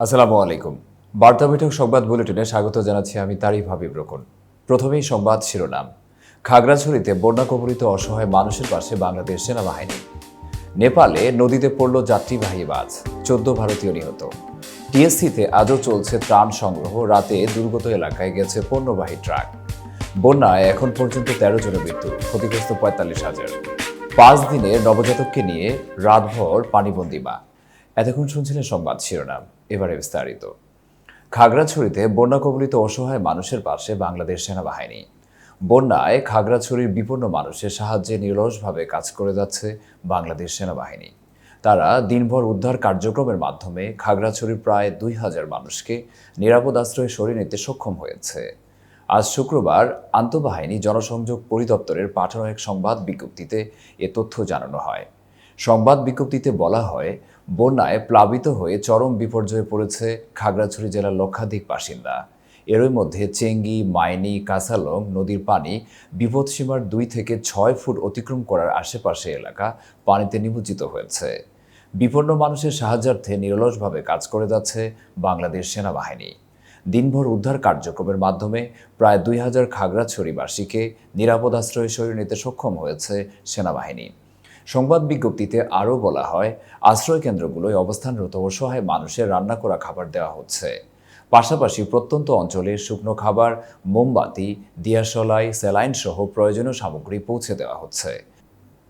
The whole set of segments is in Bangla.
আসসালামু আলাইকুম। বার্তা বৈঠক সংবাদ বুলেটিনে স্বাগত জানাচ্ছি আমি তারই ভাবি ব্রকন প্রথমেই সংবাদ শিরোনাম। খাগড়াছড়িতে বন্যা কবলিত অসহায় মানুষের পাশে বাংলাদেশ সেনাবাহিনী। নেপালে নদীতে পড়ল যাত্রীবাহী বাস, চোদ্দ ভারতীয় নিহত। টিএসসিতে আজও চলছে ত্রাণ সংগ্রহ, রাতে দুর্গত এলাকায় গেছে পণ্যবাহী ট্রাক। বন্যায় এখন পর্যন্ত তেরো জনের মৃত্যু, ক্ষতিগ্রস্ত পঁয়তাল্লিশ হাজার। পাঁচ দিনে নবজাতককে নিয়ে রাতভর পানিবন্দি মা। এতক্ষণ শুনছিলেন সংবাদ শিরোনাম। এবারে বিস্তারিত। খাগড়াছড়িতে বন্যা কবলিত অসহায় মানুষের পাশে বাংলাদেশ সেনাবাহিনী। বন্যায় খাগড়াছড়ির বিপন্ন মানুষের সাহায্যে নিরলসভাবে কাজ করে যাচ্ছে বাংলাদেশ সেনাবাহিনী। তারা দিনভর উদ্ধার কার্যক্রমের মাধ্যমে খাগড়াছড়ির প্রায় দুই হাজার মানুষকে নিরাপদ আশ্রয়ে সরিয়ে নিতে সক্ষম হয়েছে। আজ শুক্রবার আন্তঃবাহিনী জনসংযোগ পরিদপ্তরের পাঠানো এক সংবাদ বিজ্ঞপ্তিতে এ তথ্য জানানো হয়। সংবাদ বিজ্ঞপ্তিতে বলা হয় বন্যায় প্লাবিত হয়ে চরম বিপর্যয়ে পড়েছে খাগড়াছড়ি জেলার লক্ষাধিক বাসিন্দা। এরই মধ্যে চেঙ্গি, মাইনি কাসালং নদীর পানি বিপদসীমার দুই থেকে ছয় ফুট অতিক্রম করার আশেপাশে এলাকা পানিতে নিমজ্জিত হয়েছে। বিপন্ন মানুষের সাহায্যার্থে নিরলসভাবে কাজ করে যাচ্ছে বাংলাদেশ সেনাবাহিনী। দিনভর উদ্ধার কার্যক্রমের মাধ্যমে প্রায় দুই হাজার খাগড়াছড়িবাসীকে নিরাপদ আশ্রয়ে সরিয়ে নিতে সক্ষম হয়েছে সেনাবাহিনী। সংবাদ বিজ্ঞপ্তিতে আরও বলা হয়, আশ্রয় কেন্দ্রগুলোয় অবস্থানরত অসহায় মানুষের রান্না করা খাবার দেওয়া হচ্ছে। পাশাপাশি প্রত্যন্ত অঞ্চলে শুকনো খাবার, মোমবাতি, দিয়াশলাই স্যালাইন সহ প্রয়োজনীয় সামগ্রী পৌঁছে দেওয়া হচ্ছে।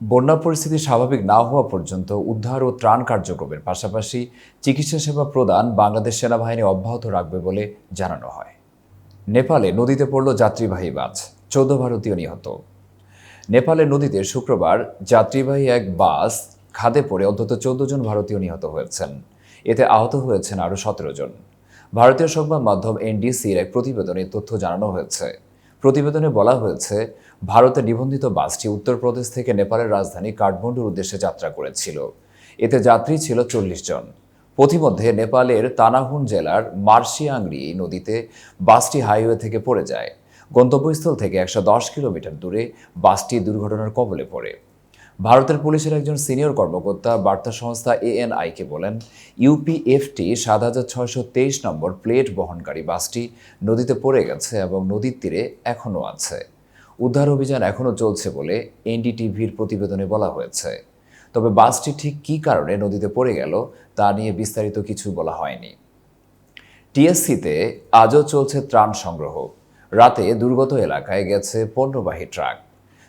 বন্যা পরিস্থিতি স্বাভাবিক না হওয়া পর্যন্ত উদ্ধার ও ত্রাণ কার্যক্রমের পাশাপাশি চিকিৎসা সেবা প্রদান বাংলাদেশ সেনাবাহিনী অব্যাহত রাখবে বলে জানানো হয়। নেপালে নদীতে পড়ল যাত্রীবাহী বাস, চৌদ্দ ভারতীয় নিহত। নেপালের নদীতে শুক্রবার যাত্রীবাহী এক বাস খাদে পড়ে অন্তত চৌদ্দ জন ভারতীয় নিহত হয়েছেন। এতে আহত হয়েছেন আরও সতেরো জন। ভারতীয় সংবাদ মাধ্যম এনডিসির এক প্রতিবেদনে তথ্য জানানো হয়েছে। প্রতিবেদনে বলা হয়েছে, ভারতে নিবন্ধিত বাসটি উত্তরপ্রদেশ থেকে নেপালের রাজধানী কাঠমান্ডুর উদ্দেশ্যে যাত্রা করেছিল। এতে যাত্রী ছিল চল্লিশ জন। পথিমধ্যে নেপালের তানাহুন জেলার মার্শিয়াংরি নদীতে বাসটি হাইওয়ে থেকে পড়ে যায়। গন্তব্যস্থল থেকে একশো দশ কিলোমিটার দূরে বাসটি দুর্ঘটনার কবলে পড়ে। ভারতের পুলিশের একজন সিনিয়র কর্মকর্তা বার্তা সংস্থা এএনআইকে বলেন, ইউপিএফটি সাত হাজার ছয়শো তেইশ নম্বর প্লেট বহনকারী বাসটি নদীতে পড়ে গেছে এবং নদীর তীরে এখনও আছে। উদ্ধার অভিযান এখনও চলছে বলে এনডিটিভির প্রতিবেদনে বলা হয়েছে। তবে বাসটি ঠিক কী কারণে নদীতে পড়ে গেল তা নিয়ে বিস্তারিত কিছু বলা হয়নি। টিএসসিতে আজও চলছে ত্রাণ সংগ্রহ। রাতে দুর্গত এলাকায় গেছে পণ্যবাহী ট্রাক।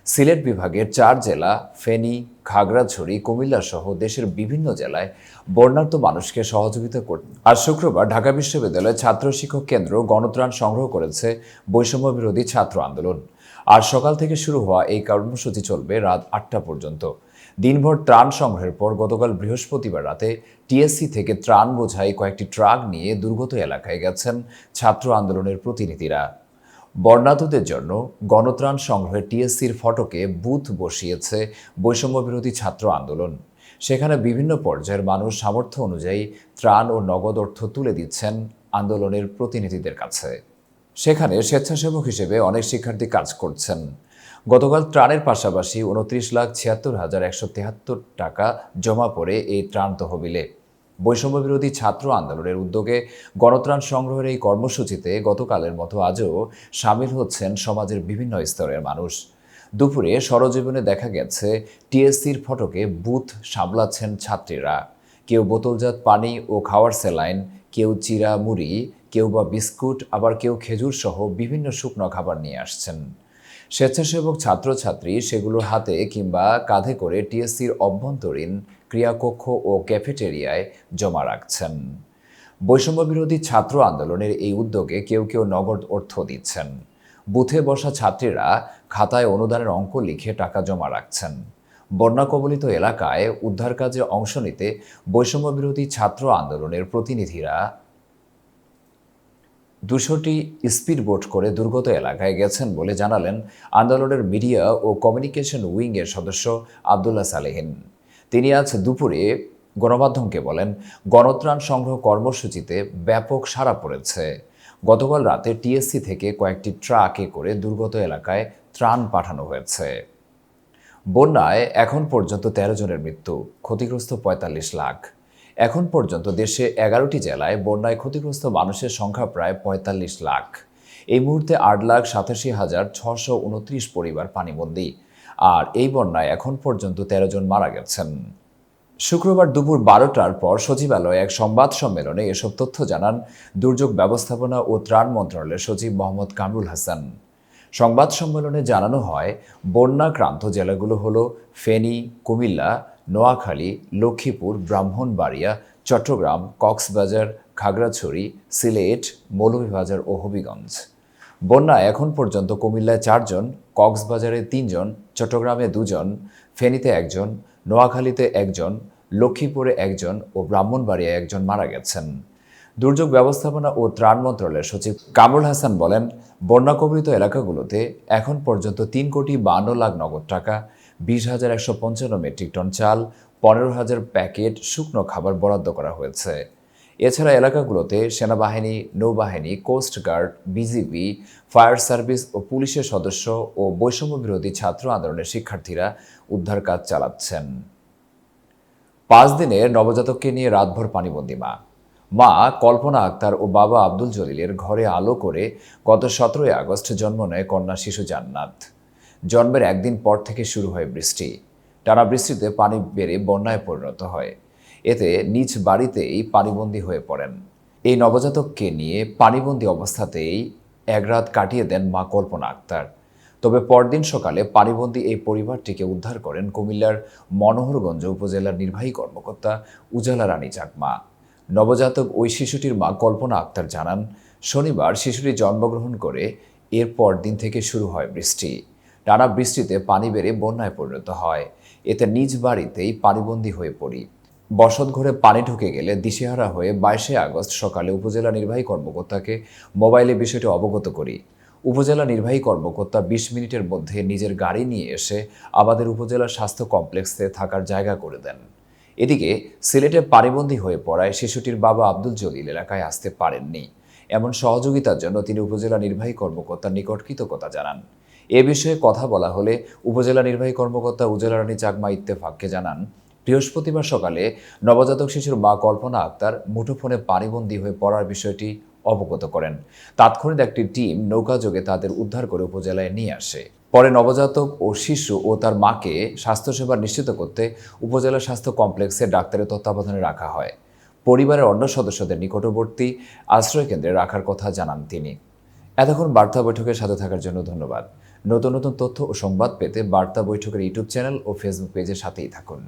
সিলেট বিভাগের চার জেলা, ফেনী, খাগড়াছড়ি, কুমিল্লা সহ দেশের বিভিন্ন জেলায় বর্ণাঢ্য মানুষকে সহযোগিতা করতে আর শুক্রবার ঢাকা বিশ্ববিদ্যালয়ের ছাত্র শিক্ষক কেন্দ্র গণত্রাণ সংগ্রহ করেছে বৈষম্য বিরোধী ছাত্র আন্দোলন। আর সকাল থেকে শুরু হওয়া এই কর্মসূচি চলবে রাত আটটা পর্যন্ত। দিনভর ত্রাণ সংগ্রহের পর গতকাল বৃহস্পতিবার রাতে টিএসসি থেকে ত্রাণ বোঝাই কয়েকটি ট্রাক নিয়ে দুর্গত এলাকায় গেছেন ছাত্র আন্দোলনের প্রতিনিধিরা। বর্ণাঢ্যদের জন্য গণত্রাণ সংগ্রহে টিএসসির ফটকে বুথ বসিয়েছে বৈষম্য বিরোধী ছাত্র আন্দোলন। সেখানে বিভিন্ন পর্যায়ের মানুষ সামর্থ্য অনুযায়ী ত্রাণ ও নগদ অর্থ তুলে দিচ্ছেন আন্দোলনের প্রতিনিধিদের কাছে। সেখানে স্বেচ্ছাসেবক হিসেবে অনেক শিক্ষার্থী কাজ করছেন। গতকাল ত্রাণের পাশাপাশি উনত্রিশ লাখ ছিয়াত্তর হাজার একশো তেহাত্তর টাকা জমা পড়ে এই ত্রাণ তহবিলে। বৈষম্য বিরোধী ছাত্র আন্দোলনের উদ্যোগে গণত্রাণ সংগ্রহের এই কর্মসূচিতে গতকালের মতো আজও সামিল হচ্ছেন সমাজের বিভিন্ন স্তরের মানুষ। দুপুরে সরজীবনে দেখা গেছে, টিএসসির ফটকে বুথ সামলাচ্ছেন ছাত্রীরা। কেউ বোতলজাত পানি ও খাওয়ার স্যালাইন, কেউ চিরা মুড়ি, কেউ বা বিস্কুট, আবার কেউ খেজুর সহ বিভিন্ন শুকনো খাবার নিয়ে আসছেন। স্বেচ্ছাসেবক ছাত্রছাত্রী সেগুলো হাতে কিংবা কাঁধে করে টিএসসির অভ্যন্তরীণ ক্রিয়াকক্ষ ও ক্যাফেটেরিয়ায় জমা রাখছেন। বৈষম্য বিরোধী ছাত্র আন্দোলনের এই উদ্যোগে কেউ কেউ নগদ অর্থ দিচ্ছেন। বুথে বসা ছাত্রীরা খাতায় অনুদানের অঙ্ক লিখে টাকা জমা রাখছেন। বন্যা কবলিত এলাকায় উদ্ধার কাজে অংশ নিতে বৈষম্য বিরোধী ছাত্র আন্দোলনের প্রতিনিধিরা দুশোটি স্পিডবোট করে দুর্গত এলাকায় গেছেন বলে জানালেন আন্দোলনের মিডিয়া ও কমিউনিকেশন উইংয়ের সদস্য আবদুল্লাহ সালেহিন। তিনি আজ দুপুরে গণমাধ্যমকে বলেন, গণত্রাণ সংগ্রহ কর্মসূচিতে ব্যাপক সাড়া পড়েছে। গতকাল রাতে টিএসসি থেকে কয়েকটি ট্রাকে করে দুর্গত এলাকায় ত্রাণ পাঠানো হয়েছে। বন্যায় এখন পর্যন্ত তেরো জনের মৃত্যু, ক্ষতিগ্রস্ত পঁয়তাল্লিশ লাখ। এখন পর্যন্ত দেশে এগারোটি জেলায় বন্যায় ক্ষতিগ্রস্ত মানুষের সংখ্যা প্রায় পঁয়তাল্লিশ লাখ। এই মুহূর্তে আট লাখ সাতাশি হাজার ছশো উনত্রিশ পরিবার পানিবন্দী। আর এই বন্যায় এখন পর্যন্ত তেরো জন মারা গেছেন। শুক্রবার দুপুর বারোটার পর সচিবালয়ে এক সংবাদ সম্মেলনে এসব তথ্য জানান দুর্যোগ ব্যবস্থাপনা ও ত্রাণ মন্ত্রণালয়ের সচিব মোহাম্মদ কামরুল হাসান। সংবাদ সম্মেলনে জানানো হয়, বন্যাক্রান্ত জেলাগুলো হলো ফেনী, কুমিল্লা, নোয়াখালী, লক্ষ্মীপুর, ব্রাহ্মণবাড়িয়া, চট্টগ্রাম, কক্সবাজার, খাগড়াছড়ি, সিলেট, মৌলভীবাজার ও হবিগঞ্জ। বন্যায় এখন পর্যন্ত কুমিল্লায় চারজন, কক্সবাজারে তিনজন, চট্টগ্রামে দুজন, ফেনীতে একজন, নোয়াখালীতে একজন, লক্ষ্মীপুরে একজন ও ব্রাহ্মণবাড়িয়ায় একজন মারা গেছেন। দুর্যোগ ব্যবস্থাপনা ও ত্রাণ মন্ত্রণালয়ের সচিব কামরুল হাসান বলেন বন্যা কবলিত এলাকাগুলোতে এখন পর্যন্ত তিন কোটি বান্ন লাখ নগদ টাকা, বিশ হাজার একশো পঞ্চান্ন মেট্রিক টন চাল, পনেরো হাজার প্যাকেট শুকনো খাবার বরাদ্দ করা হয়েছে। এছাড়া এলাকাগুলোতে সেনাবাহিনী, নৌবাহিনী, coast guard, BGB, fire service ও পুলিশের সদস্য ও বৈষম্য বিরোধী ছাত্র আন্দোলনের শিক্ষার্থীরা উদ্ধার কাজ চালাচ্ছেন। পাঁচ দিনের নবজাতককে নিয়ে রাতভর পানিবন্দী মা। মা কল্পনা আক্তার ও বাবা আব্দুল জলিলের ঘরে আলো করে গত সতেরোই আগস্ট জন্ম নেয় কন্যা শিশু জান্নাত। জন্মের একদিন পর থেকে শুরু হয় বৃষ্টি। টানা বৃষ্টিতে পানি বেড়ে বন্যায় পরিণত হয়। এতে নিজ বাড়িতেই পানিবন্দী হয়ে পড়েন। এই নবজাতককে নিয়ে পানিবন্দী অবস্থাতেই এক রাত কাটিয়ে দেন মা কল্পনা আক্তার। তবে পরদিন সকালে পানিবন্দী এই পরিবারটিকে উদ্ধার করেন কুমিল্লার মনোহরগঞ্জ উপজেলার নির্বাহী কর্মকর্তা উজালা রানী চাকমা। নবজাতক ওই শিশুটির মা কল্পনা আক্তার জানান, শনিবার শিশুটি জন্মগ্রহণ করে এরপর দিন থেকে শুরু হয় বৃষ্টি। টানা বৃষ্টিতে পানি বেড়ে বন্যায় পরিণত হয়। এতে নিজ বাড়িতেই পানিবন্দী হয়ে পড়ি। বসত ঘরে পানি ঢুকে গেলে দিশেহারা হয়ে বাইশে আগস্ট সকালে উপজেলা নির্বাহী কর্মকর্তাকে মোবাইলে বিষয়টি অবগত করি। উপজেলা নির্বাহী কর্মকর্তা বিশ মিনিটের মধ্যে নিজের গাড়ি নিয়ে এসে আমাদের উপজেলা স্বাস্থ্য কমপ্লেক্সে থাকার জায়গা করে দেন। এদিকে সিলেটে পানিবন্দী হয়ে পড়ায় শিশুটির বাবা আব্দুল জলিল এলাকায় আসতে পারেননি। এমন সহযোগিতার জন্য তিনি উপজেলা নির্বাহী কর্মকর্তার নিকট কৃতজ্ঞতা জানান। এ বিষয়ে কথা বলা হলে উপজেলা নির্বাহী কর্মকর্তা উজেলা রানী চাকমা ইত্তেফাককে জানান বৃহস্পতিবার সকালে নবজাতক শিশুর মা কল্পনা আক্তার মুঠোফোনে পানিবন্দী হয়ে পড়ার বিষয়টি অবগত করেন। তাৎক্ষণিক একটি টিম নৌকাযোগে তাদের উদ্ধার করে উপজেলায় নিয়ে আসে। পরে নবজাতক ও শিশু ও তার মাকে স্বাস্থ্যসেবা নিশ্চিত করতে উপজেলা স্বাস্থ্য কমপ্লেক্সে ডাক্তারের তত্ত্বাবধানে রাখা হয়। পরিবারের অন্য সদস্যদের নিকটবর্তী আশ্রয়কেন্দ্রে রাখার কথা জানান তিনি। এতক্ষণ বার্তা বৈঠকের সাথে থাকার জন্য ধন্যবাদ। নতুন নতুন তথ্য ও সংবাদ পেতে বার্তা বৈঠকের ইউটিউব চ্যানেল ও ফেসবুক পেজের সাথেই থাকুন।